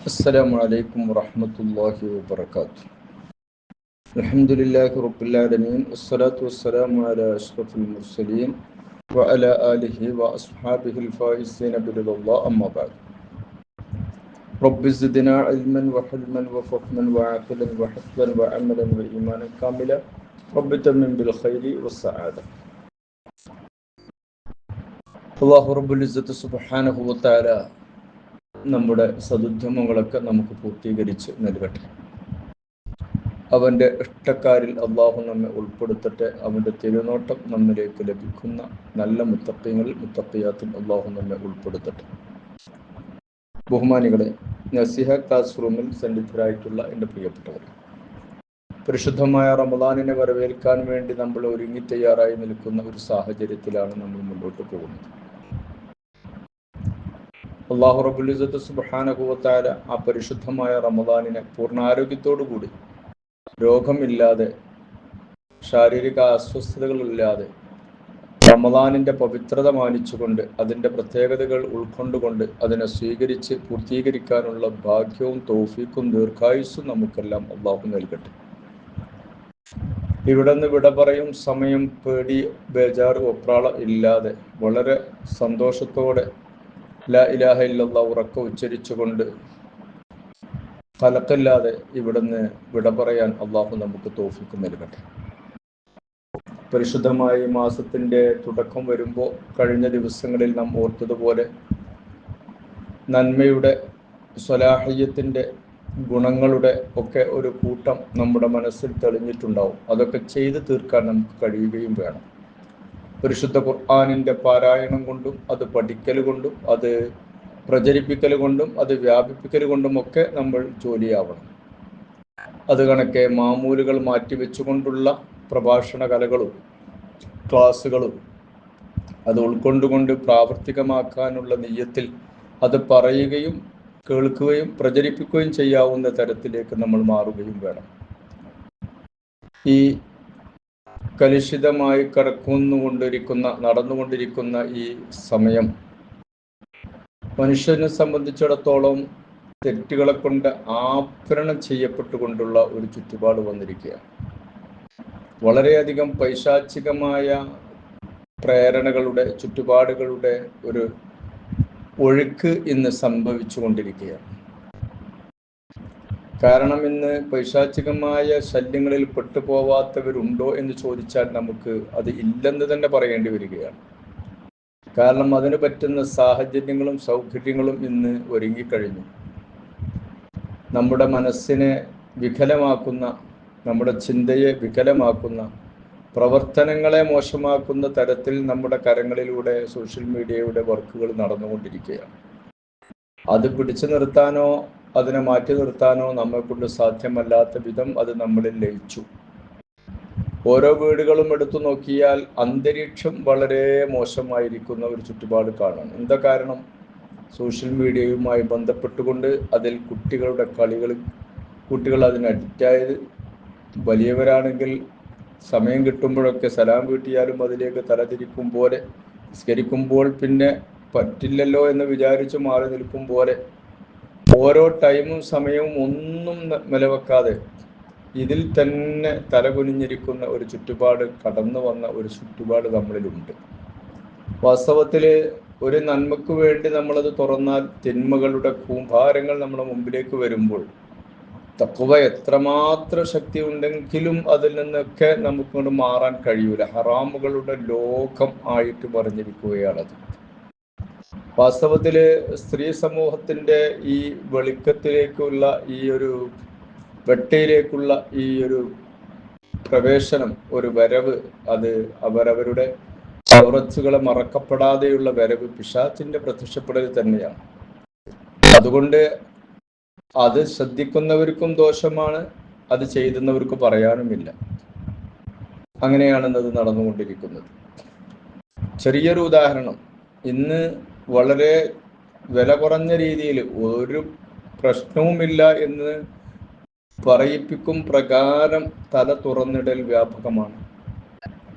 السلام عليكم ورحمة الله وبركاته. الحمد لله رب العالمين والصلاة والسلام على أشرف المرسلين وعلى آله وأصحابه الفائزين بلد الله أما بعد. رب زدنا علما وحلما وفهما وعقلا وحفظا وعملا وإيمانا كاملا رب تمن بالخير والسعادة. الله رب العزة سبحانه وتعالى നമ്മുടെ സദുദ്യമങ്ങളൊക്കെ നമുക്ക് പൂർത്തീകരിച്ച് നൽകട്ടെ. അവന്റെ ഇഷ്ടക്കാരിൽ അള്ളാഹു നമ്മെ ഉൾപ്പെടുത്തട്ടെ. അവന്റെ തിരുനോട്ടം നമ്മിലേക്ക് ലഭിക്കുന്ന നല്ല മുത്തപ്പയങ്ങളിൽ മുത്തപ്പയാത്തിൽ അള്ളാഹു നമ്മെ ഉൾപ്പെടുത്തട്ടെ. ബഹുമാനികളെ നസിഹ ക്ലാസ് റൂമിൽ സന്നിധരായിട്ടുള്ള എന്റെ പ്രിയപ്പെട്ടവർ പരിശുദ്ധമായ റമദാനിനെ വരവേൽക്കാൻ വേണ്ടി നമ്മൾ ഒരുങ്ങി തയ്യാറായി നിൽക്കുന്ന ഒരു സാഹചര്യത്തിലാണ് നമ്മൾ മുന്നോട്ട് പോകുന്നത്. അള്ളാഹു റബുലിസത്ത് സുബാനകുവത്തായ ആ പരിശുദ്ധമായ റമദാനിനെ പൂർണാരോഗ്യത്തോടു കൂടി. രോഗമില്ലാതെ ശാരീരിക അസ്വസ്ഥതകളില്ലാതെ റമദാനിന്റെ പവിത്രത മാനിച്ചുകൊണ്ട് അതിന്റെ പ്രത്യേകതകൾ ഉൾക്കൊണ്ടുകൊണ്ട് അതിനെ സ്വീകരിച്ച് പൂർത്തീകരിക്കാനുള്ള ഭാഗ്യവും തോഫീക്കും ദീർഘായുസ്സും നമുക്കെല്ലാം അള്ളാഹു നൽകട്ടെ. ഇവിടെ നിന്ന് വിട പറയും സമയം പേടി ബേജാറ് ഒപ്രാള ഇല്ലാതെ വളരെ സന്തോഷത്തോടെ ലാ ഇലാഹ ഇല്ലല്ലാ ഉച്ചരിച്ചുകൊണ്ട് കലക്കല്ലാതെ ഇവിടുന്ന് വിട പറയാൻ അള്ളാഹു നമുക്ക് തോഫിക്ക് നൽകട്ടെ. പരിശുദ്ധമായ മാസത്തിന്റെ തുടക്കം വരുമ്പോൾ കഴിഞ്ഞ ദിവസങ്ങളിൽ നാം ഓർത്തതുപോലെ നന്മയുടെ സ്വലാഹയ്യത്തിന്റെ ഗുണങ്ങളുടെ ഒക്കെ ഒരു കൂട്ടം നമ്മുടെ മനസ്സിൽ തെളിഞ്ഞിട്ടുണ്ടാവും. അതൊക്കെ ചെയ്തു തീർക്കാൻ നമുക്ക് കഴിയുകയും വേണം. പരിശുദ്ധ ഖുർആാനിന്റെ പാരായണം കൊണ്ടും അത് പഠിക്കൽ കൊണ്ടും അത് പ്രചരിപ്പിക്കൽ കൊണ്ടും അത് വ്യാപിപ്പിക്കൽ കൊണ്ടും ഒക്കെ നമ്മൾ ജോലിയാവണം. അത് കണക്കെ മാമൂലുകൾ മാറ്റിവെച്ചുകൊണ്ടുള്ള പ്രഭാഷണ കലകളും ക്ലാസ്സുകളും അത് ഉൾക്കൊണ്ടുകൊണ്ട് പ്രാവർത്തികമാക്കാനുള്ള നെയ്യത്തിൽ അത് പറയുകയും കേൾക്കുകയും പ്രചരിപ്പിക്കുകയും ചെയ്യാവുന്ന തരത്തിലേക്ക് നമ്മൾ മാറുകയും വേണം. ഈ കലുഷിതമായി കടക്കുന്നുകൊണ്ടിരിക്കുന്ന നടന്നുകൊണ്ടിരിക്കുന്ന ഈ സമയം. മനുഷ്യനെ സംബന്ധിച്ചിടത്തോളം തെറ്റുകളെ കൊണ്ട് ആഭരണം ചെയ്യപ്പെട്ടുകൊണ്ടുള്ള ഒരു ചുറ്റുപാട് വന്നിരിക്കുകയാണ്. വളരെയധികം പൈശാചികമായ പ്രേരണകളുടെ ചുറ്റുപാടുകളുടെ ഒരു ഒഴുക്ക് ഇന്ന് സംഭവിച്ചു കൊണ്ടിരിക്കുകയാണ് കാരണം ഇന്ന് പൈശാചികമായ ശല്യങ്ങളിൽ പെട്ടുപോവാത്തവരുണ്ടോ എന്ന് ചോദിച്ചാൽ നമുക്ക് അത് ഇല്ലെന്ന് തന്നെ പറയേണ്ടി വരികയാണ്. കാരണം അതിന് പറ്റുന്ന സാഹചര്യങ്ങളും സൗകര്യങ്ങളും ഇന്ന് ഒരുങ്ങിക്കഴിഞ്ഞു. നമ്മുടെ മനസ്സിനെ വികലമാക്കുന്ന നമ്മുടെ ചിന്തയെ വികലമാക്കുന്ന പ്രവർത്തനങ്ങളെ മോശമാക്കുന്ന തരത്തിൽ നമ്മുടെ കരങ്ങളിലൂടെ സോഷ്യൽ മീഡിയയുടെ വർക്കുകൾ നടന്നുകൊണ്ടിരിക്കുകയാണ്. അത് പിടിച്ചു നിർത്താനോ അതിനെ മാറ്റി നിർത്താനോ നമ്മെ കൊണ്ട് സാധ്യമല്ലാത്ത വിധം അത് നമ്മളിൽ ലയിച്ചു. ഓരോ വീടുകളും എടുത്തു നോക്കിയാൽ അന്തരീക്ഷം വളരെ മോശമായിരിക്കുന്ന ഒരു ചുറ്റുപാട് കാണാം. എന്താ കാരണം? സോഷ്യൽ മീഡിയയുമായി ബന്ധപ്പെട്ടുകൊണ്ട് അതിൽ കുട്ടികളുടെ കളികൾ കുട്ടികൾ അതിന് അഡിക്റ്റായത് വലിയവരാണെങ്കിൽ സമയം കിട്ടുമ്പോഴൊക്കെ സലാം വീട്ടിയാലും അതിലേക്ക് തലതിരിക്കും പോലെ നിസ്കരിക്കുമ്പോൾ പിന്നെ പറ്റില്ലല്ലോ എന്ന് വിചാരിച്ച് മാറി നിൽക്കും പോലെ ഓരോ ടൈമും സമയവും ഒന്നും നിലവെക്കാതെ ഇതിൽ തന്നെ തലകുനിഞ്ഞിരിക്കുന്ന ഒരു ചുറ്റുപാട് കടന്നു വന്ന ഒരു ചുറ്റുപാട് നമ്മളിലുണ്ട്. വാസ്തവത്തിൽ ഒരു നന്മക്ക് വേണ്ടി നമ്മളത് തുറന്നാൽ തിന്മകളുടെ കൂമ്പാരങ്ങൾ നമ്മുടെ മുമ്പിലേക്ക് വരുമ്പോൾ തക്കുവ എത്രമാത്രം ശക്തി ഉണ്ടെങ്കിലും അതിൽ നിന്നൊക്കെ നമുക്കൊണ്ട് മാറാൻ കഴിയൂല. ഹറാമുകളുടെ ലോകം ആയിട്ട് പറഞ്ഞിരിക്കുകയാണത് വാസ്തവത്തിൽ സ്ത്രീ സമൂഹത്തിന്റെ ഈ വെളിക്കത്തിലേക്കുള്ള ഈ ഒരു വെട്ടയിലേക്കുള്ള ഈ ഒരു പ്രവേശനം ഒരു വരവ് അത് അവരവരുടെ ഉറച്ചുകളെ മറക്കപ്പെടാതെയുള്ള വരവ് പിശാച്ചിന്റെ പ്രത്യക്ഷപ്പെടൽ തന്നെയാണ്. അതുകൊണ്ട് അത് ശ്രദ്ധിക്കുന്നവർക്കും ദോഷമാണ് അത് ചെയ്യുന്നവർക്ക് പറയാനുമില്ല. അങ്ങനെയാണെന്നത് നടന്നുകൊണ്ടിരിക്കുന്നത്. ചെറിയൊരു ഉദാഹരണം. ഇന്ന് വളരെ വില കുറഞ്ഞ രീതിയിൽ ഒരു പ്രശ്നവുമില്ല എന്ന് പറയിപ്പിക്കും പ്രകാരം തല തുറന്നിടൽ വ്യാപകമാണ്.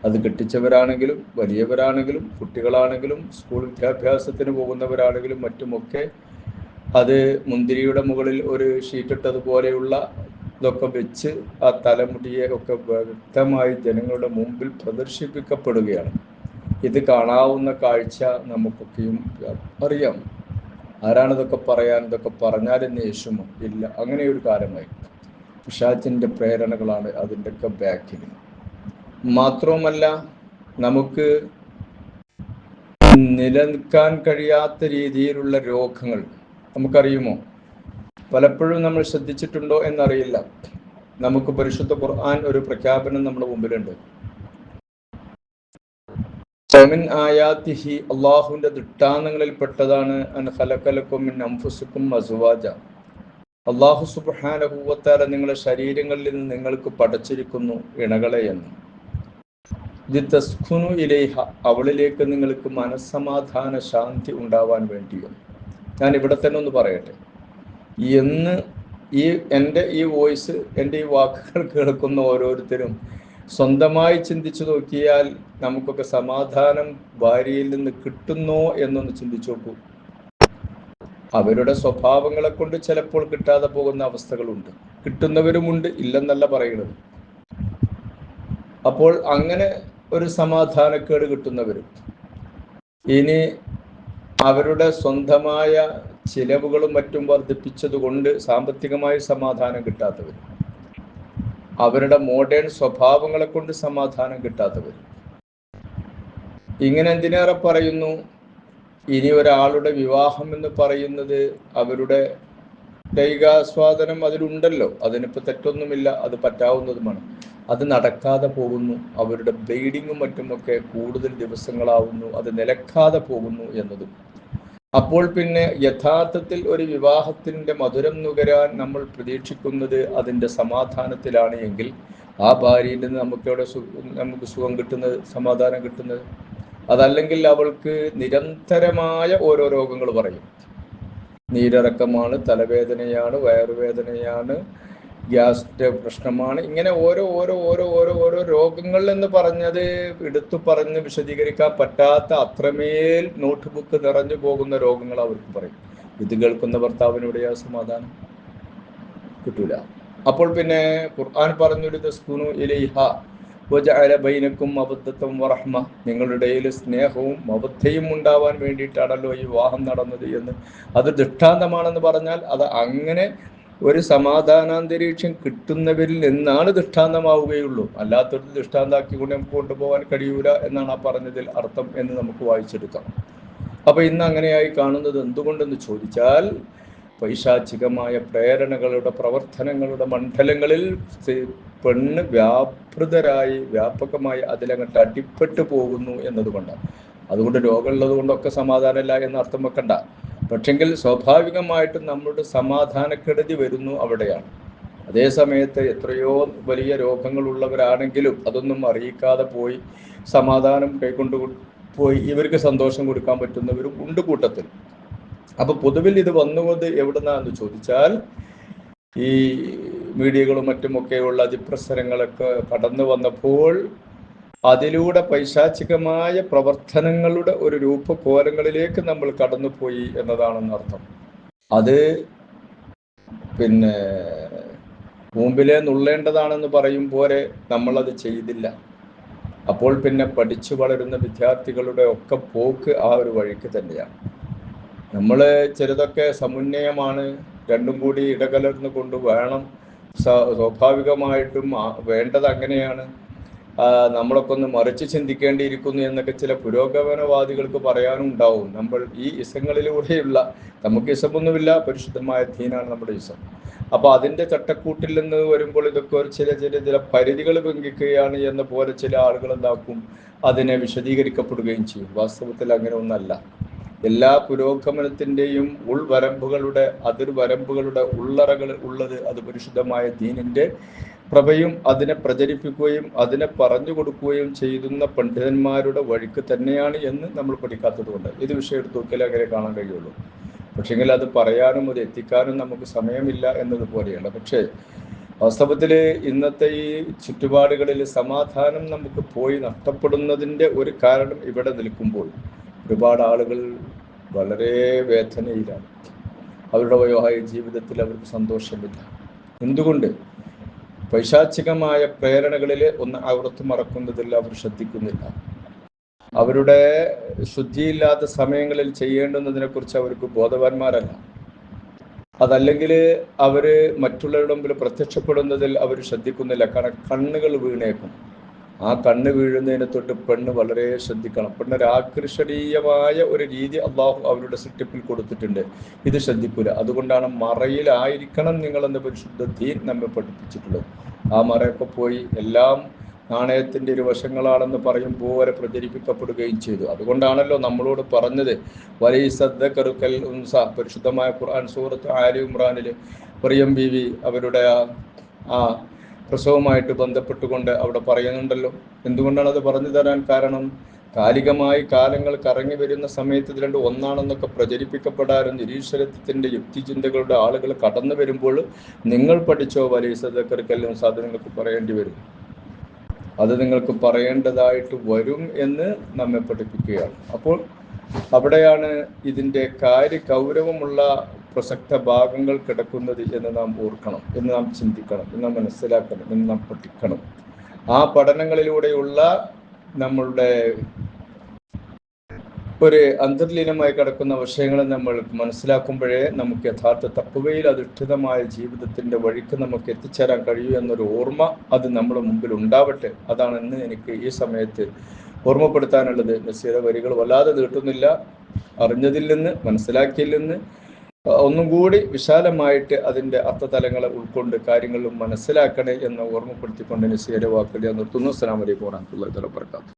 അത് കെട്ടിച്ചവരാണെങ്കിലും വലിയവരാണെങ്കിലും കുട്ടികളാണെങ്കിലും സ്കൂൾ വിദ്യാഭ്യാസത്തിന് പോകുന്നവരാണെങ്കിലും മറ്റുമൊക്കെ അത് മുന്തിരിയുടെ മുകളിൽ ഒരു ഷീറ്റ് ഇട്ടതുപോലെയുള്ള ഇതൊക്കെ വെച്ച് ആ തലമുടിയെ ഒക്കെ വ്യക്തമായി ജനങ്ങളുടെ മുമ്പിൽ പ്രദർശിപ്പിക്കപ്പെടുകയാണ്. ഇത് കാണാവുന്ന കാഴ്ച നമുക്കൊക്കെയും അറിയാം. ആരാണിതൊക്കെ പറയാൻ ഇതൊക്കെ പറഞ്ഞാൽ എന്ന് യേശുമോ? ഇല്ല അങ്ങനെ ഒരു കാലമായി പിശാചിന്റെ പ്രേരണകളാണ് അതിന്റെയൊക്കെ ബാക്കിൽ മാത്രവുമല്ല നമുക്ക് നിലനിൽക്കാൻ കഴിയാത്ത രീതിയിലുള്ള രോഗങ്ങൾ നമുക്കറിയുമോ? പലപ്പോഴും നമ്മൾ ശ്രദ്ധിച്ചിട്ടുണ്ടോ എന്നറിയില്ല. നമുക്ക് പരിശുദ്ധ ഖുർആൻ ഒരു പ്രഖ്യാപനം നമ്മുടെ മുമ്പിലുണ്ട്. മിൻ ആയാത്തിഹി അള്ളാഹുവിന്റെ ദൃഷ്ടാന്തങ്ങളിൽ പെട്ടതാണ് അൻ ഖലഖലക്കും മിൻ അള്ളാഹു സുബ്ഹാനഹുവത്താല നിങ്ങളുടെ ശരീരങ്ങളിൽ നിന്ന് നിങ്ങൾക്ക് പടച്ചിരിക്കുന്നു ഇണകളെ എന്ന്. ഇത് ഇലേഹ അവളിലേക്ക് നിങ്ങൾക്ക് മനസ്സമാധാന ശാന്തി ഉണ്ടാവാൻ വേണ്ടിയോ. ഞാൻ ഇവിടെ തന്നെ ഒന്ന് പറയട്ടെ. എന്ന് ഈ എന്റെ ഈ വോയിസ് എന്റെ ഈ വാക്കുകൾ കേൾക്കുന്ന ഓരോരുത്തരും സ്വന്തമായി ചിന്തിച്ചു നോക്കിയാൽ നമുക്കൊക്കെ സമാധാനം ഭാര്യയിൽ നിന്ന് കിട്ടുന്നോ എന്നൊന്ന് ചിന്തിച്ചു നോക്കൂ. അവരുടെ സ്വഭാവങ്ങളെ കൊണ്ട് ചിലപ്പോൾ കിട്ടാതെ പോകുന്ന അവസ്ഥകളുണ്ട്. കിട്ടുന്നവരുമുണ്ട് ഇല്ലെന്നല്ല പറയുന്നത്. അപ്പോൾ അങ്ങനെ ഒരു സമാധാനക്കേട് കിട്ടുന്നവരും. ഇനി അവരുടെ സ്വന്തമായ ചിലവുകളും മറ്റും വർദ്ധിപ്പിച്ചതുകൊണ്ട് സാമ്പത്തികമായി സമാധാനം കിട്ടാത്തവർ അവരുടെ മോഡേൺ സ്വഭാവങ്ങളെ കൊണ്ട് സമാധാനം കിട്ടാത്തവർ. ഇങ്ങനെ എന്തിനേറെ പറയുന്നു? ഇനി ഒരാളുടെ വിവാഹം എന്ന് പറയുന്നത് അവരുടെ ദൈകാസ്വാദനം അതിലുണ്ടല്ലോ. അതിനിപ്പോൾ തെറ്റൊന്നുമില്ല അത് പറ്റാവുന്നതുമാണ്. അത് നടക്കാതെ പോകുന്നു അവരുടെ ബ്ലീഡിങ്ങും മറ്റുമൊക്കെ കൂടുതൽ ദിവസങ്ങളാവുന്നു അത് നിലക്കാതെ പോകുന്നു എന്നതും. അപ്പോൾ പിന്നെ യഥാർത്ഥത്തിൽ ഒരു വിവാഹത്തിന്റെ മധുരം നുകരാൻ നമ്മൾ പ്രതീക്ഷിക്കുന്നത് അതിന്റെ സമാധാനത്തിലാണ് എങ്കിൽ ആ ഭാര്യയിൽ നിന്ന് നമുക്കവിടെ നമുക്ക് സുഖം കിട്ടുന്നത് സമാധാനം കിട്ടുന്നത്? അതല്ലെങ്കിൽ അവൾക്ക് നിരന്തരമായ ഓരോ രോഗങ്ങൾ പറയും. നീരിറക്കമാണ് തലവേദനയാണ് വയറുവേദനയാണ് ഗ്യാസിന്റെ പ്രശ്നമാണ്. ഇങ്ങനെ ഓരോ ഓരോ ഓരോ ഓരോ ഓരോ രോഗങ്ങൾ എന്ന് പറഞ്ഞത് എടുത്തു പറഞ്ഞ് വിശദീകരിക്കാൻ പറ്റാത്ത അത്രമേൽ നോട്ട് ബുക്ക് നിറഞ്ഞു പോകുന്ന രോഗങ്ങൾ അവർക്ക് പറയും. ഇത് കേൾക്കുന്ന ഭർത്താവിനുடைய സമാധാനം? കിട്ടൂല. അപ്പോൾ പിന്നെ ഖുർആൻ പറഞ്ഞൊരു തസ്കുനു ഇലൈഹ ബൈനക്കും അബദ്ധത്തും വറഹ്മ. നിങ്ങളുടെ ഇടയിൽ സ്നേഹവും അബദ്ധയും ഉണ്ടാവാൻ വേണ്ടിയിട്ടാണല്ലോ ഈ വിവാഹം നടന്നത് എന്ന്. അത് ദൃഷ്ടാന്തമാണെന്ന് പറഞ്ഞാൽ അത് അങ്ങനെ ഒരു സമാധാനാന്തരീക്ഷം കിട്ടുന്നവരിൽ നിന്നാണ് ദൃഷ്ടാന്തമാവുകയുള്ളൂ. അല്ലാത്തൊരു ദൃഷ്ടാന്താക്കിക്കൊണ്ട് നമുക്ക് കൊണ്ടുപോകാൻ കഴിയൂല എന്നാണ് ആ പറഞ്ഞതിൽ അർത്ഥം എന്ന് നമുക്ക് വായിച്ചെടുക്കാം. അപ്പൊ ഇന്ന് അങ്ങനെയായി കാണുന്നത് എന്തുകൊണ്ടെന്ന് ചോദിച്ചാൽ പൈശാചികമായ പ്രേരണകളുടെ പ്രവർത്തനങ്ങളുടെ മണ്ഡലങ്ങളിൽ പെണ്ണ് വ്യാപൃതരായി വ്യാപകമായി അതിലങ്ങട്ട് അടിപ്പെട്ടു പോകുന്നു എന്നതുകൊണ്ടാണ് അതുകൊണ്ട് രോഗമുള്ളത് കൊണ്ടൊക്കെ സമാധാനമില്ല എന്ന് അർത്ഥം വെക്കണ്ട. പക്ഷെങ്കിൽ സ്വാഭാവികമായിട്ടും നമ്മുടെ സമാധാനക്കെടുതി വരുന്നു അവിടെയാണ്. അതേ സമയത്ത് എത്രയോ വലിയ രോഗങ്ങളുള്ളവരാണെങ്കിലും അതൊന്നും അറിയിക്കാതെ പോയി സമാധാനം കൈക്കൊണ്ട് പോയി ഇവർക്ക് സന്തോഷം കൊടുക്കാൻ പറ്റുന്നവരും ഉണ്ട് കൂട്ടത്തിൽ അപ്പൊ പൊതുവിൽ ഇത് വന്നുകൊണ്ട് എവിടുന്നാന്ന് ചോദിച്ചാൽ ഈ മീഡിയകളും മറ്റുമൊക്കെയുള്ള അതിപ്രസരങ്ങളൊക്കെ കടന്നു വന്നപ്പോൾ അതിലൂടെ പൈശാചികമായ പ്രവർത്തനങ്ങളുടെ ഒരു രൂപകോലങ്ങളിലേക്ക് നമ്മൾ കടന്നുപോയി എന്നതാണെന്ന് അർത്ഥം. അത് പിന്നെ മുമ്പിലെ നുള്ളേണ്ടതാണെന്ന് പറയും പോലെ നമ്മളത് ചെയ്തില്ല. അപ്പോൾ പിന്നെ പഠിച്ചു വളരുന്ന വിദ്യാർത്ഥികളുടെ ഒക്കെ പോക്ക് ആ ഒരു വഴിക്ക് തന്നെയാണ്. നമ്മൾ ചെറുതൊക്കെ സമുന്നയമാണ്. രണ്ടും കൂടി ഇടകലർന്നു കൊണ്ട് വേണം സ്വാഭാവികമായിട്ടും വേണ്ടത് അങ്ങനെയാണ്. നമ്മളൊക്കെ ഒന്ന് മറിച്ച് ചിന്തിക്കേണ്ടിയിരിക്കുന്നു എന്നൊക്കെ ചില പുരോഗമനവാദികൾക്ക് പറയാനുണ്ടാവും. നമ്മൾ ഈ ഇസങ്ങളിലൂടെയുള്ള നമുക്ക് ഇസമൊന്നുമില്ല പരിശുദ്ധമായ ധീനാണ് നമ്മുടെ ഇസം. അപ്പൊ അതിന്റെ ചട്ടക്കൂട്ടിൽ നിന്ന് വരുമ്പോൾ ഇതൊക്കെ ഒരു ചില ചില ചില പരിധികൾ ലംഘിക്കുകയാണ് എന്ന പോലെ ചില ആളുകൾ എന്താക്കും അതിനെ വിശദീകരിക്കപ്പെടുകയും ചെയ്യും. വാസ്തവത്തിൽ അങ്ങനെ ഒന്നല്ല. എല്ലാ പുരോഗമനത്തിന്റെയും ഉൾവരമ്പുകളുടെ അതിർവരമ്പുകളുടെ ഉള്ളറകൾ ഉള്ളത് അത് പരിശുദ്ധമായ ദീനിന്റെ പ്രഭയും അതിനെ പ്രചരിപ്പിക്കുകയും അതിനെ പറഞ്ഞു കൊടുക്കുകയും ചെയ്യുന്ന പണ്ഡിതന്മാരുടെ വഴിക്ക് തന്നെയാണ് എന്ന് നമ്മൾ പഠിക്കാത്തത് കൊണ്ട് ഇത് വിഷയം എടുത്ത് നോക്കിയാലേ അങ്ങനെ കാണാൻ കഴിയുള്ളൂ. പക്ഷെങ്കിൽ അത് പറയാനും അത് എത്തിക്കാനും നമുക്ക് സമയമില്ല എന്നതുപോലെയാണ് പക്ഷേ വാസ്തവത്തിൽ ഇന്നത്തെ ഈ ചുറ്റുപാടുകളിൽ സമാധാനം നമുക്ക് പോയി നഷ്ടപ്പെടുന്നതിന്റെ ഒരു കാരണം ഇവിടെ നിൽക്കുമ്പോൾ ഒരുപാട് ആളുകൾ വളരെ വേദനയിലാണ്. അവരുടെ വൈവാഹിക ജീവിതത്തിൽ അവർക്ക് സന്തോഷമില്ല. എന്തുകൊണ്ട്? പൈശാചികമായ പ്രേരണകളിൽ ഒന്ന് അവർത്ത് മറക്കുന്നതില്ല അവർ ശ്രദ്ധിക്കുന്നില്ല. അവരുടെ ശുദ്ധിയില്ലാത്ത സമയങ്ങളിൽ ചെയ്യേണ്ടുന്നതിനെ കുറിച്ച് അവർക്ക് ബോധവാന്മാരല്ല. അതല്ലെങ്കിൽ അവർ മറ്റുള്ളവരുടെ മുമ്പിൽ പ്രത്യക്ഷപ്പെടുന്നതിൽ അവർ ശ്രദ്ധിക്കുന്നില്ല. കാരണം കണ്ണുകൾ വീണേക്കും. ആ കണ്ണ് വീഴുന്നതിനെ തൊട്ട് പെണ്ണ് വളരെ ശ്രദ്ധിക്കണം. പെണ്ണൊരു ആകർഷണീയമായ ഒരു രീതി അള്ളാഹു അവരുടെ സൃഷ്ടിപ്പിൽ കൊടുത്തിട്ടുണ്ട്. ഇത് ശ്രദ്ധിക്കൂല. അതുകൊണ്ടാണ് മറയിലായിരിക്കണം നിങ്ങളെന്ന പരിശുദ്ധ ദീൻ നമ്മെ പഠിപ്പിച്ചിട്ടുള്ളത്. ആ മറയൊക്കെ പോയി എല്ലാം നാണയത്തിന്റെ ഇരുവശങ്ങളാണെന്ന് പറയുമ്പോൾ വരെ പ്രചരിപ്പിക്കപ്പെടുകയും ചെയ്തു. അതുകൊണ്ടാണല്ലോ നമ്മളോട് പറഞ്ഞത് വലിയ സദ്ദ കറുക്കൽ പരിശുദ്ധമായ ഖുർആൻ സൂറത്ത് ആലി ഇമ്രാനിൽ പ്രിയം ബി വി അവരുടെ ആ പ്രസവമായിട്ട് ബന്ധപ്പെട്ടുകൊണ്ട് അവിടെ പറയുന്നുണ്ടല്ലോ. എന്തുകൊണ്ടാണ് അത് പറഞ്ഞു തരാൻ കാരണം? കാലികമായി കാലങ്ങൾ കറങ്ങി വരുന്ന സമയത്ത് ഇത് രണ്ട് ഒന്നാണെന്നൊക്കെ പ്രചരിപ്പിക്കപ്പെടാറും നിരീശ്വരത്വത്തിന്റെ യുക്തിചിന്തകളുടെ ആളുകൾ കടന്നു വരുമ്പോൾ നിങ്ങൾ പഠിച്ചോ വലിയ സദക്കർക്കെല്ലാം സാധനങ്ങൾക്ക് പറയേണ്ടി വരും. അത് നിങ്ങൾക്ക് പറയേണ്ടതായിട്ട് വരും എന്ന് നമ്മെ പഠിപ്പിക്കുകയാണ്. അപ്പോൾ അവിടെയാണ് ഇതിന്റെ കാര്യ ഗൗരവമുള്ള പ്രസക്ത ഭാഗങ്ങൾ കിടക്കുന്നത് എന്ന് നാം ഓർക്കണം എന്ന് നാം ചിന്തിക്കണം എന്ന് നാം മനസ്സിലാക്കണം എന്ന് നാം പഠിക്കണം. ആ പഠനങ്ങളിലൂടെയുള്ള നമ്മളുടെ ഒരു അന്തർലീനമായി കിടക്കുന്ന വിഷയങ്ങൾ നമ്മൾ മനസ്സിലാക്കുമ്പോഴേ നമുക്ക് യഥാർത്ഥ തപ്പുകയിൽ അധിഷ്ഠിതമായ ജീവിതത്തിന്റെ വഴിക്ക് നമുക്ക് എത്തിച്ചേരാൻ കഴിയൂ എന്നൊരു ഓർമ്മ അത് നമ്മുടെ മുമ്പിൽ ഉണ്ടാവട്ടെ. അതാണ് ഇന്ന് എനിക്ക് ഈ സമയത്ത് ഓർമ്മപ്പെടുത്താനുള്ളത്. നസീറ വരികൾ വല്ലാതെ നീട്ടുന്നില്ല. അറിഞ്ഞതിൽ നിന്ന് മനസ്സിലാക്കിയിൽ നിന്ന് ഒന്നും കൂടി വിശാലമായിട്ട് അതിന്റെ അർത്ഥതലങ്ങളെ ഉൾക്കൊണ്ട് കാര്യങ്ങളും മനസ്സിലാക്കണേ എന്ന് ഓർമ്മപ്പെടുത്തിക്കൊണ്ട് നസീറെ വാക്കുകൾ ഞാൻ നിർത്തുന്നു. അസ്സാം വലൈക്കും വാഹമത്തുള്ള വർക്കാത്തു